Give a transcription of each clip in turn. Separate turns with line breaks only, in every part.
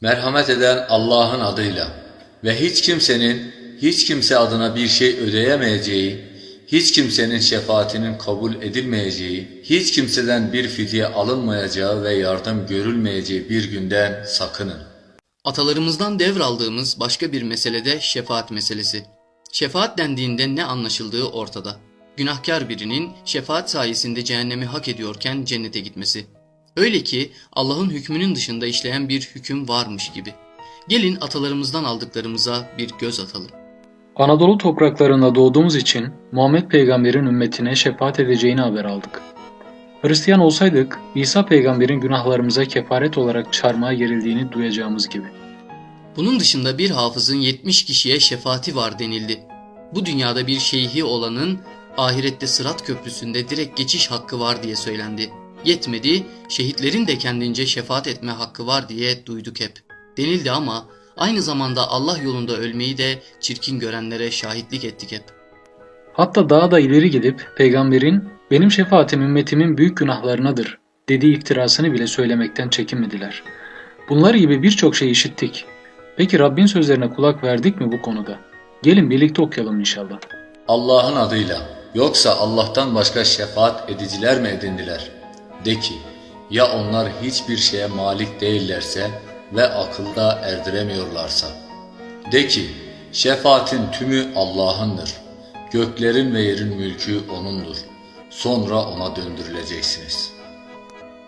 Merhamet eden Allah'ın adıyla ve hiç kimsenin hiç kimse adına bir şey ödeyemeyeceği, hiç kimsenin şefaatinin kabul edilmeyeceği, hiç kimseden bir fidye alınmayacağı ve yardım görülmeyeceği bir günden sakının.
Atalarımızdan devraldığımız başka bir mesele de şefaat meselesi. Şefaat dendiğinde ne anlaşıldığı ortada. Günahkar birinin şefaat sayesinde cehennemi hak ediyorken cennete gitmesi. Öyle ki Allah'ın hükmünün dışında işleyen bir hüküm varmış gibi. Gelin atalarımızdan aldıklarımıza bir göz atalım.
Anadolu topraklarında doğduğumuz için Muhammed peygamberin ümmetine şefaat edeceğini haber aldık. Hristiyan olsaydık İsa peygamberin günahlarımıza kefaret olarak çarmıha gerildiğini duyacağımız gibi.
Bunun dışında bir hafızın 70 kişiye şefaati var denildi. Bu dünyada bir şeyhi olanın ahirette sırat köprüsünde direkt geçiş hakkı var diye söylendi. Yetmedi, şehitlerin de kendince şefaat etme hakkı var diye duyduk hep. Denildi ama aynı zamanda Allah yolunda ölmeyi de çirkin görenlere şahitlik ettik hep.
Hatta daha da ileri gidip peygamberin benim şefaatim ümmetimin büyük günahlarınadır dediği iftirasını bile söylemekten çekinmediler. Bunlar gibi birçok şey işittik. Peki Rabbin sözlerine kulak verdik mi bu konuda? Gelin birlikte okuyalım inşallah.
Allah'ın adıyla yoksa Allah'tan başka şefaat ediciler mi edindiler? De ki ya onlar hiçbir şeye malik değillerse ve akılda erdiremiyorlarsa. De ki şefaatin tümü Allah'ındır. Göklerin ve yerin mülkü O'nundur. Sonra O'na döndürüleceksiniz.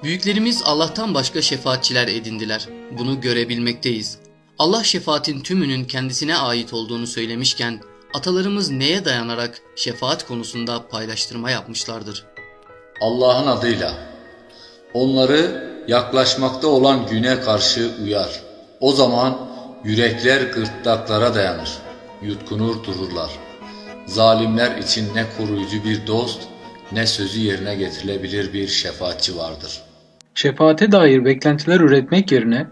Büyüklerimiz Allah'tan başka şefaatçiler edindiler. Bunu görebilmekteyiz. Allah şefaatin tümünün kendisine ait olduğunu söylemişken atalarımız neye dayanarak şefaat konusunda paylaştırma yapmışlardır?
Allah'ın adıyla onları yaklaşmakta olan güne karşı uyar. O zaman yürekler gırtlaklara dayanır, yutkunur dururlar. Zalimler için ne koruyucu bir dost, ne sözü yerine getirilebilir bir şefaatçi vardır.
Şefaate dair beklentiler üretmek yerine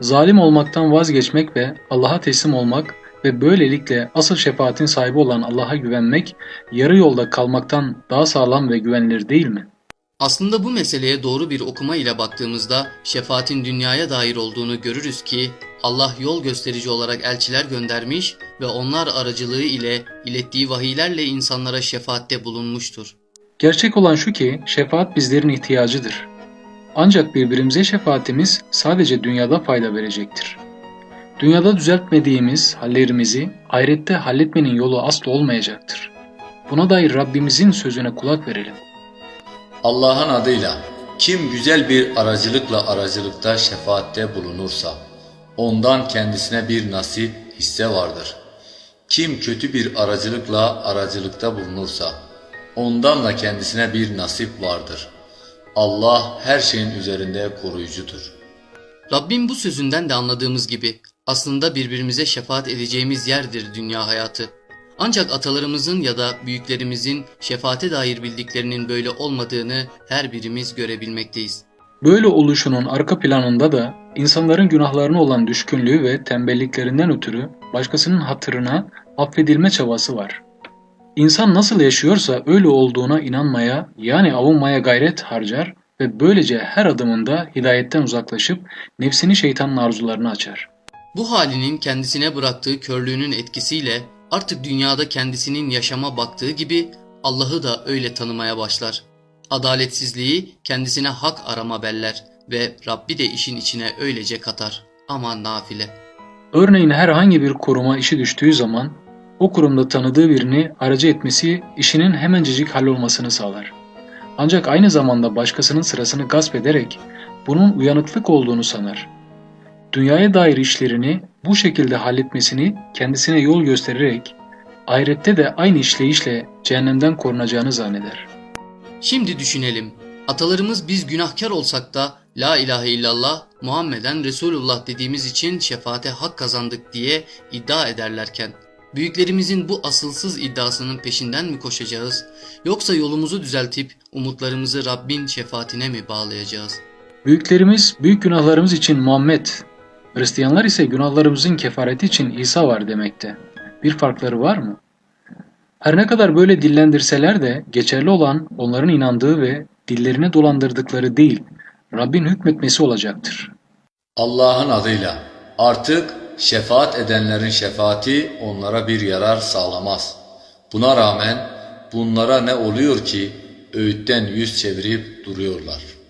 zalim olmaktan vazgeçmek ve Allah'a teslim olmak ve böylelikle asıl şefaatin sahibi olan Allah'a güvenmek yarı yolda kalmaktan daha sağlam ve güvenilir değil mi?
Aslında bu meseleye doğru bir okuma ile baktığımızda şefaatin dünyaya dair olduğunu görürüz ki Allah yol gösterici olarak elçiler göndermiş ve onlar aracılığı ile ilettiği vahiylerle insanlara şefaatte bulunmuştur.
Gerçek olan şu ki şefaat bizlerin ihtiyacıdır. Ancak birbirimize şefaatimiz sadece dünyada fayda verecektir. Dünyada düzeltmediğimiz hallerimizi ahirette halletmenin yolu asla olmayacaktır. Buna dair Rabbimizin sözüne kulak verelim.
Allah'ın adıyla kim güzel bir aracılıkla aracılıkta şefaatte bulunursa ondan kendisine bir nasip hisse vardır. Kim kötü bir aracılıkla aracılıkta bulunursa ondan da kendisine bir nasip vardır. Allah her şeyin üzerinde koruyucudur.
Rabbim bu sözünden de anladığımız gibi aslında birbirimize şefaat edeceğimiz yerdir dünya hayatı. Ancak atalarımızın ya da büyüklerimizin şefaate dair bildiklerinin böyle olmadığını her birimiz görebilmekteyiz.
Böyle oluşunun arka planında da insanların günahlarına olan düşkünlüğü ve tembelliklerinden ötürü başkasının hatırına affedilme çabası var. İnsan nasıl yaşıyorsa öyle olduğuna inanmaya yani avunmaya gayret harcar ve böylece her adımında hidayetten uzaklaşıp nefsini şeytanın arzularını açar.
Bu halinin kendisine bıraktığı körlüğünün etkisiyle artık dünyada kendisinin yaşama baktığı gibi Allah'ı da öyle tanımaya başlar. Adaletsizliği kendisine hak arama beller ve Rabbi de işin içine öylece katar. Ama nafile.
Örneğin herhangi bir kuruma işi düştüğü zaman o kurumda tanıdığı birini aracı etmesi işinin hemencecik hallolmasını sağlar. Ancak aynı zamanda başkasının sırasını gasp ederek bunun uyanıklık olduğunu sanar. Dünyaya dair işlerini bu şekilde halletmesini kendisine yol göstererek ahirette de aynı işleyişle cehennemden korunacağını zanneder.
Şimdi düşünelim. Atalarımız biz günahkar olsak da La ilahe illallah Muhammeden Resulullah dediğimiz için şefaate hak kazandık diye iddia ederlerken büyüklerimizin bu asılsız iddiasının peşinden mi koşacağız yoksa yolumuzu düzeltip umutlarımızı Rabbin şefaatine mi bağlayacağız?
Büyüklerimiz büyük günahlarımız için Muhammed, Hristiyanlar ise günahlarımızın kefareti için İsa var demekte. Bir farkları var mı? Her ne kadar böyle dillendirseler de geçerli olan onların inandığı ve dillerine dolandırdıkları değil, Rabbin hükmetmesi olacaktır.
Allah'ın adıyla Artık şefaat edenlerin şefaati onlara bir yarar sağlamaz. Buna rağmen bunlara ne oluyor ki öğütten yüz çevirip duruyorlar.''